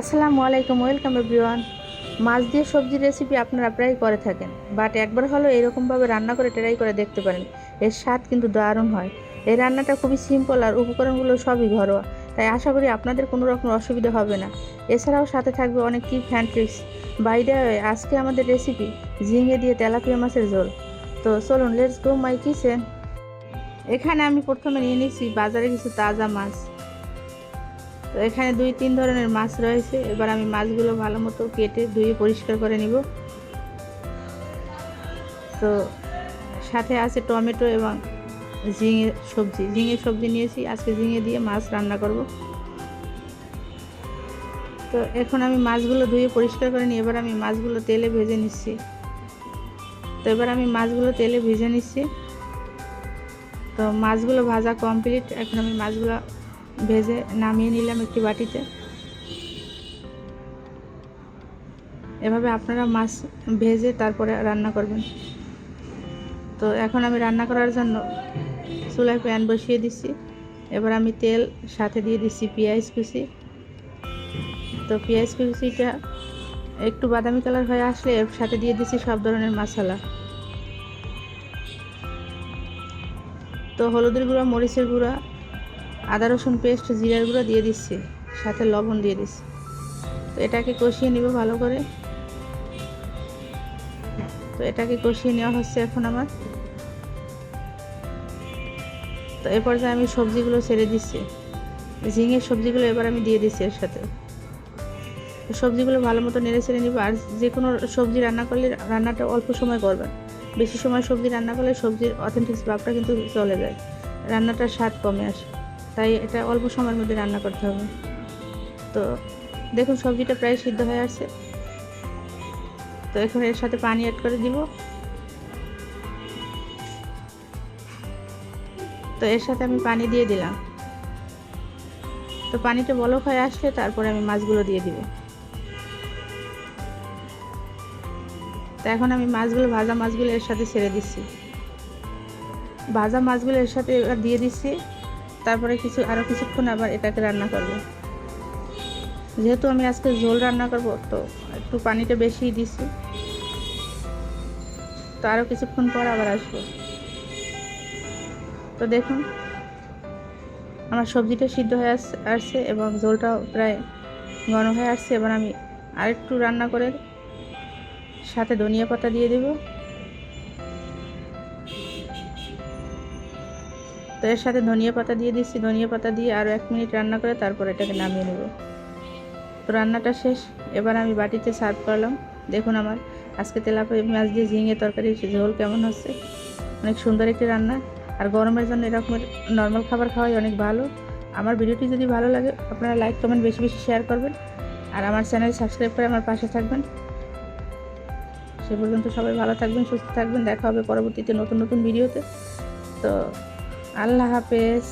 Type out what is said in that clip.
আসসালামু আলাইকুম, welcome everyone. মাছ দিয়ে সবজি রেসিপি আপনারা প্রায় করে থাকেন বাট একবার হলো এরকমভাবে রান্না করে ট্রাই করে দেখতে পারেন। এর স্বাদ কিন্তু দারুণ হয়। এই রান্নাটা খুবই সিম্পল আর উপকরণগুলো সবই ঘরোয়া, তাই আশা করি আপনাদের কোনো রকম অসুবিধা হবে না। এছাড়াও সাথে থাকবে অনেক টিপ হ্যান্ড ট্রিক্স বাইরে আজকে আমাদের রেসিপি ঝিঙে দিয়ে তেলাপিয়া মাছের ঝোল। তো চলুন লেটস গো মাই কিচেন এখানে আমি প্রথমে নিয়ে নিচ্ছি বাজারে কিছু তাজা মাছ। তো এখানে দুই, তিন ধরনের মাছ রয়েছে। এবার আমি মাছগুলো ভালো মতো কেটে ধুয়ে পরিষ্কার করে নিব। তো সাথে আছে টমেটো এবং ঝিঙে সবজি। ঝিঙে সবজি নিয়েছি। আজকে ঝিঙে দিয়ে মাছ রান্না করব। তো এখন আমি মাছগুলো ধুয়ে পরিষ্কার করে নিই। এবার আমি মাছগুলো তেলে ভেজে নিচ্ছি। তো এবার আমি মাছগুলো তেলে ভেজে নিচ্ছি। তো মাছগুলো ভাজা কমপ্লিট। এখন আমি মাছগুলো ভেজে নামিয়ে নিলাম একটি বাটিতে। এভাবে আপনারা মাছ ভেজে তারপরে রান্না করবেন। তো এখন আমি রান্না করার জন্য চুলায় প্যান বসিয়ে দিচ্ছি। এবার আমি তেল সাথে দিয়ে দিচ্ছি পেঁয়াজ কুচি। তো পেঁয়াজ কুচিটা একটু বাদামি কালার হয়ে আসলে এর সাথে দিয়ে দিচ্ছি সব ধরনের মশলা। তো হলুদের গুঁড়া, মরিচের গুঁড়া আদা, রসুন পেস্ট জিরার গুঁড়ো দিয়ে দিচ্ছি, সাথে লবণ দিয়ে দিচ্ছি। তো এটাকে কষিয়ে নিব ভালো করে। তো এটাকে কষিয়ে নেওয়া হচ্ছে এখন আমার। তো এ পর্যায়ে আমি সবজিগুলো ছেড়ে দিচ্ছি। ঝিঙের সবজিগুলো এবার আমি দিয়ে দিচ্ছি এর সাথে। সবজিগুলো ভালো মতো নেড়ে ছেড়ে নিব, আর যে কোনো সবজি রান্না করলে রান্নাটা অল্প সময় করবেন। বেশি সময় সবজি রান্না করলে সবজির অথেন্টিক ভাবটা কিন্তু চলে যায়। রান্নাটার স্বাদ কমে আসে। তাই এটা অল্প সময়ের মধ্যে রান্না করতে হবে। তো দেখুন, সবজিটা প্রায় সিদ্ধ হয়ে আসছে। তো এখন এর সাথে পানি অ্যাড করে দিব। তো এর সাথে আমি পানি দিয়ে দিলাম। তো পানিটা বলক হয়ে আসলে তারপরে আমি মাছগুলো দিয়ে দিব। তো এখন আমি মাছগুলো, ভাজা মাছগুলো এর সাথে ছেড়ে দিচ্ছি। ভাজা মাছগুলো এর সাথে এবার দিয়ে দিচ্ছি। তারপরে কিছু আরও কিছুক্ষণ আবার এটাকে রান্না করব। যেহেতু আমি আজকে ঝোল রান্না করব, তো একটু পানিটা বেশি দিছি। তো আরও কিছুক্ষণ পর আবার আসব। তো দেখুন, আমার সবজিটা সিদ্ধ হয়ে আস- আসছে এবং ঝোলটাও প্রায় ঘন হয়ে আসছে। এবার আমি আরেকটু রান্না করে সাথে ধনিয়া পাতা দিয়ে দেবো। তো এর সাথে ধনিয়া পাতা দিয়ে দিচ্ছি, ধনিয়া পাতা দিয়ে আরও এক মিনিট রান্না করে তারপর এটাকে নামিয়ে নেব। তো রান্নাটা শেষ, এবার আমি বাটিতে সার্ভ করলাম। দেখুন আমার, আজকে তেলাপিয়া মাছ দিয়ে ঝিঙে তরকারি, ঝোল কেমন হচ্ছে? অনেক সুন্দর একটি রান্না। আর গরমের জন্য এরকমের নর্মাল খাবার খাওয়াই অনেক ভালো। আমার ভিডিওটি যদি ভালো লাগে, আপনারা লাইক, কমেন্ট বেশি বেশি শেয়ার করবেন। আর আমার চ্যানেল সাবস্ক্রাইব করে আমার পাশে থাকবেন। সে পর্যন্ত সবাই ভালো থাকবেন, সুস্থ থাকবেন। দেখা হবে পরবর্তীতে নতুন নতুন ভিডিওতে। তো আল্লাহ হাফেজ।